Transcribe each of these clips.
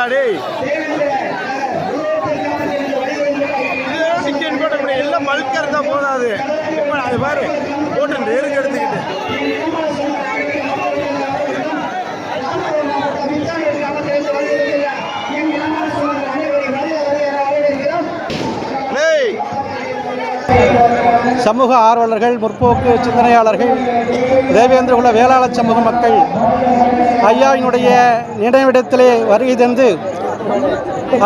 போடுறா டேய் சிக்கன் போட்ட எல்லாம் மழுக்கிறது போதாது. அது பாரு. சமூக ஆர்வலர்கள் முற்போக்கு சிந்தனையாளர்கள் தேவேந்திரகுல வேளாளர் சமூக மக்கள் ஐயாவினுடைய நினைவிடத்திலே வருகை தந்து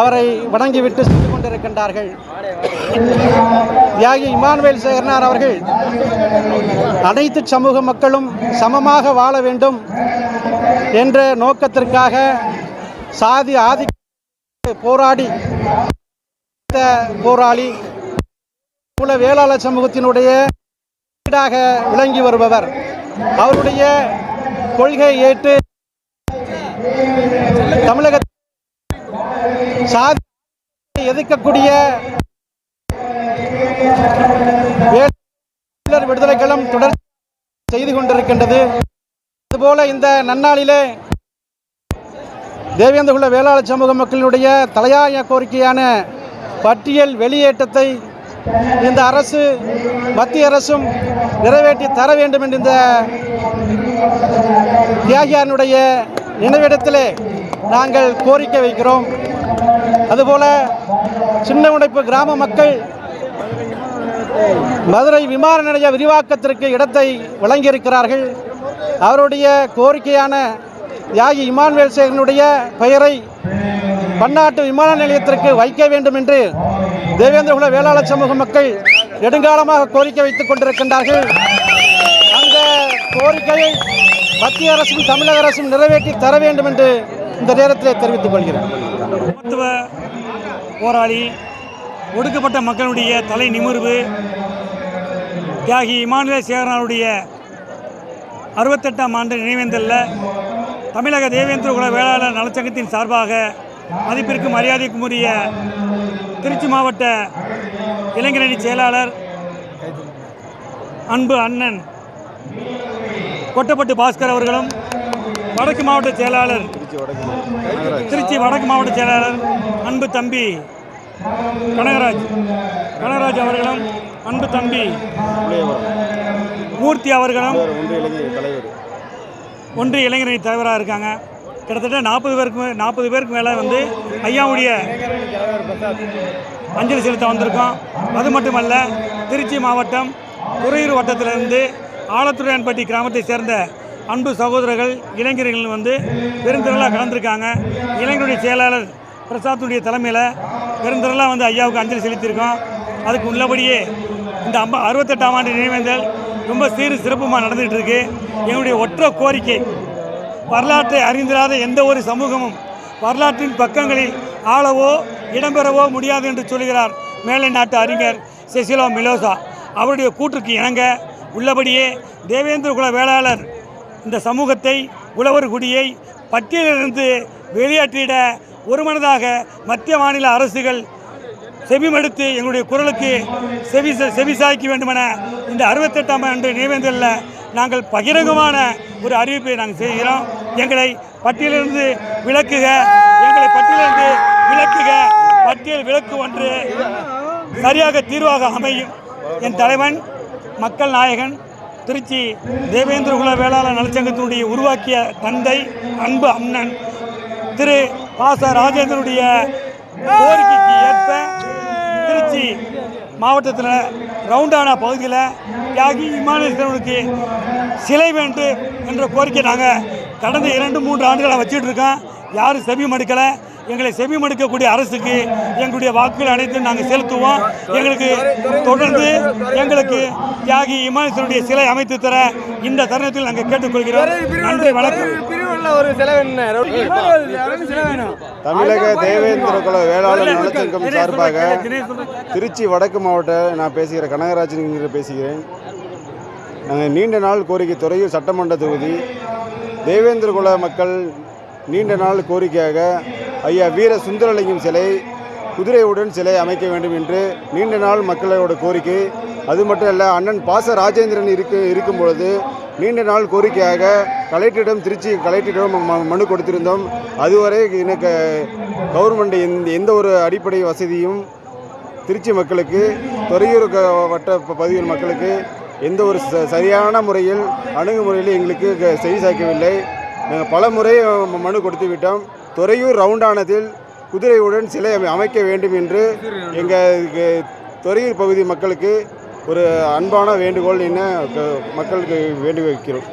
அவரை வணங்கிவிட்டு சென்று கொண்டிருக்கின்றார்கள். தியாகி இமானுவேல் சேகர்னார் அவர்கள் அனைத்து சமூக மக்களும் சமமாக வாழ வேண்டும் என்ற நோக்கத்திற்காக சாதி ஆதி போராடி போராளி குல வேளாளர் சமூகத்தினுடைய ஈடாக விளங்கி வருபவர். அவருடைய கொள்கை ஏற்று தமிழக சாதி எதிர்க்கக்கூடிய விடுதலைகளும் தொடர் செய்து கொண்டிருக்கின்றது. அதுபோல இந்த நன்னாளிலே தேவேந்திரகுல வேளாளர் சமூக மக்களினுடைய தலையாய கோரிக்கையான பட்டியல் வெளியேற்றத்தை இந்த அரசு மத்திய அரசும் நிறைவேற்றி தர வேண்டும் என்ற இந்த தியாகியானுடைய நினைவிடத்திலே நாங்கள் கோரிக்கை வைக்கிறோம். அதுபோல சின்ன உடைப்பு கிராம மக்கள் மதுரை விமான நிலைய விரிவாக்கத்திற்கு இடத்தை வழங்கியிருக்கிறார்கள். அவருடைய கோரிக்கையான தியாகி இமான்வேல் சேகனுடைய பெயரை பன்னாட்டு விமான நிலையத்திற்கு வைக்க வேண்டும் என்று தேவேந்திரகுல வேளாளர் சமூக மக்கள் நெடுங்காலமாக கோரிக்கை வைத்துக் கொண்டிருக்கின்றார்கள். அந்த கோரிக்கையை மத்திய அரசும் தமிழக அரசும் நிறைவேற்றி தர வேண்டும் என்று இந்த நேரத்தில் தெரிவித்துக் கொள்கிறேன். மருத்துவ போராளி ஒடுக்கப்பட்ட மக்களுடைய தலை நிமிர்வு தியாகி இமானுவேல் சேகரனுடைய அறுபத்தெட்டாம் ஆண்டு நினைவேந்தலில். தமிழக தேவேந்திர குல வேளாளர் நலச்சங்கத்தின் சார்பாக மதிப்பிற்கும் மரியாதைக்கும் உரிய திருச்சி மாவட்ட இளைஞரணி செயலாளர் அன்பு அண்ணன் கொட்டப்பட்டு பாஸ்கர் அவர்களும் வடக்கு மாவட்ட செயலாளர் திருச்சி வடக்கு மாவட்ட செயலாளர் அன்பு தம்பி கனகராஜ். கனகராஜ் அவர்களும் அன்பு தம்பி மூர்த்தி அவர்களும் ஒன்றிய இளைஞரணி தலைவராக இருக்காங்க. கிட்டத்தட்ட நாற்பது பேருக்கு நாற்பது பேருக்கு மேலே வந்து ஐயாவுடைய அஞ்சலி செலுத்த வந்திருக்கோம். அது மட்டுமல்ல திருச்சி மாவட்டம் துறையூர் வட்டத்திலிருந்து ஆலத்துறையான்பட்டி கிராமத்தை சேர்ந்த அன்பு சகோதரர்கள் இளைஞர்கள் வந்து பெருந்திரளாக கலந்துருக்காங்க. இளைஞருடைய செயலாளர் பிரசாத்துடைய தலைமையில் பெருந்திரளாக வந்து ஐயாவுக்கு அஞ்சலி செலுத்தியிருக்கோம். அதுக்கு உள்ளபடியே இந்த அம்ப அறுபத்தெட்டாம் ஆண்டு நினைவேந்தல் ரொம்ப சீரு சிறப்புமாக நடந்துகிட்டு இருக்கு எங்களுடைய ஒற்ற கோரிக்கை வரலாற்றை அறிந்திராத எந்த ஒரு சமூகமும் வரலாற்றின் பக்கங்களில் ஆளவோ இடம்பெறவோ முடியாது என்று சொல்கிறார் மேலை நாட்டு அறிஞர் செசிலோ மிலோசா. அவருடைய கூற்றுக்கு இணங்க உள்ளபடியே தேவேந்திர குல வேளாளர் இந்த சமூகத்தை உழவர் குடியை பட்டியலிலிருந்து வெளியேற்றிட ஒருமனதாக மத்திய மாநில அரசுகள் செவிமடுத்து எங்களுடைய குரலுக்கு செவி செவிசாய்க்க வேண்டுமென இந்த அறுபத்தெட்டாம் ஆண்டு நினைவேந்தலில். நாங்கள் பகிரங்கமான ஒரு அறிவிப்பை நாங்கள் செய்கிறோம். எங்களை பட்டியலிருந்து விளக்குக எங்களை பட்டியலிருந்து விளக்குக பட்டியல் விளக்கு ஒன்று சரியாக தீர்வாக அமையும். என் தலைவன் மக்கள் நாயகன் திருச்சி தேவேந்திரகுல வேளாளர் நலச்சங்கத்தினுடைய உருவாக்கிய தந்தை அன்பு அண்ணன் திரு பாச ராஜேந்திரனுடைய கோரிக்கைக்கு ஏற்ப திருச்சி மாவட்டத்தில் ரவுண்டானா பகுதியில் தியாகி இமானுவேலுக்கு சிலை வேண்டும் என்ற கோரிக்கை நாங்கள் கடந்த இரண்டு மூன்று ஆண்டுகளாக வச்சுட்டு இருக்கோம். யாரும் செவியும் எடுக்கலை எங்களை செவி மடுக்கக்கூடிய அரசுக்கு எங்களுடைய வாக்குகள் அனைத்தும் நாங்கள் செலுத்துவோம். எங்களுக்கு தொடர்ந்து எங்களுக்கு தியாகி இமானுவேலுடைய சிலை அமைத்து தர இந்த தருணத்தில் நாங்கள் கேட்டுக்கொள்கிறோம். நன்றி வணக்கம். தமிழக தேவேந்திர குல வேளாளர் நலச்சங்கம் சார்பாக. திருச்சி வடக்கு மாவட்ட நான் பேசுகிறேன் கனகராஜன் என்கிற பேசுகிறேன். நாங்கள் நீண்ட நாள் கோரிக்கை துறையூர் சட்டமன்ற தொகுதி தேவேந்திர குல மக்கள் நீண்ட நாள் கோரிக்கையாக ஐயா வீர சுந்தரலிங்கம் சிலை குதிரையுடன் சிலை அமைக்க வேண்டும் என்று நீண்ட நாள் மக்களோட கோரிக்கை. அது மட்டும் இல்லை அண்ணன் பாச ராஜேந்திரன் இருக்கு இருக்கும் பொழுது நீண்ட நாள் கோரிக்கையாக கலெக்டரிடம் திருச்சி கலெக்டரிடம் ம- மனு கொடுத்திருந்தோம். அதுவரை எனக்கு கவர்மெண்ட் எந்த எந்த ஒரு அடிப்படை வசதியும் திருச்சி மக்களுக்கு துறையூர் வட்ட பகுதியில் மக்களுக்கு எந்த ஒரு ச- சரியான முறையில் அணுகுமுறையில் எங்களுக்கு செய்தி சாய்க்கவில்லை. நாங்கள் பல முறை மனு கொடுத்து விட்டோம். துறையூர் ரவுண்டானதில் குதிரையுடன் சிலை அமைக்க வேண்டும் என்று எங்கள் துறையூர் பகுதி மக்களுக்கு ஒரு அன்பான வேண்டுகோள் என்ன மக்களுக்கு வேண்டி வைக்கிறோம்.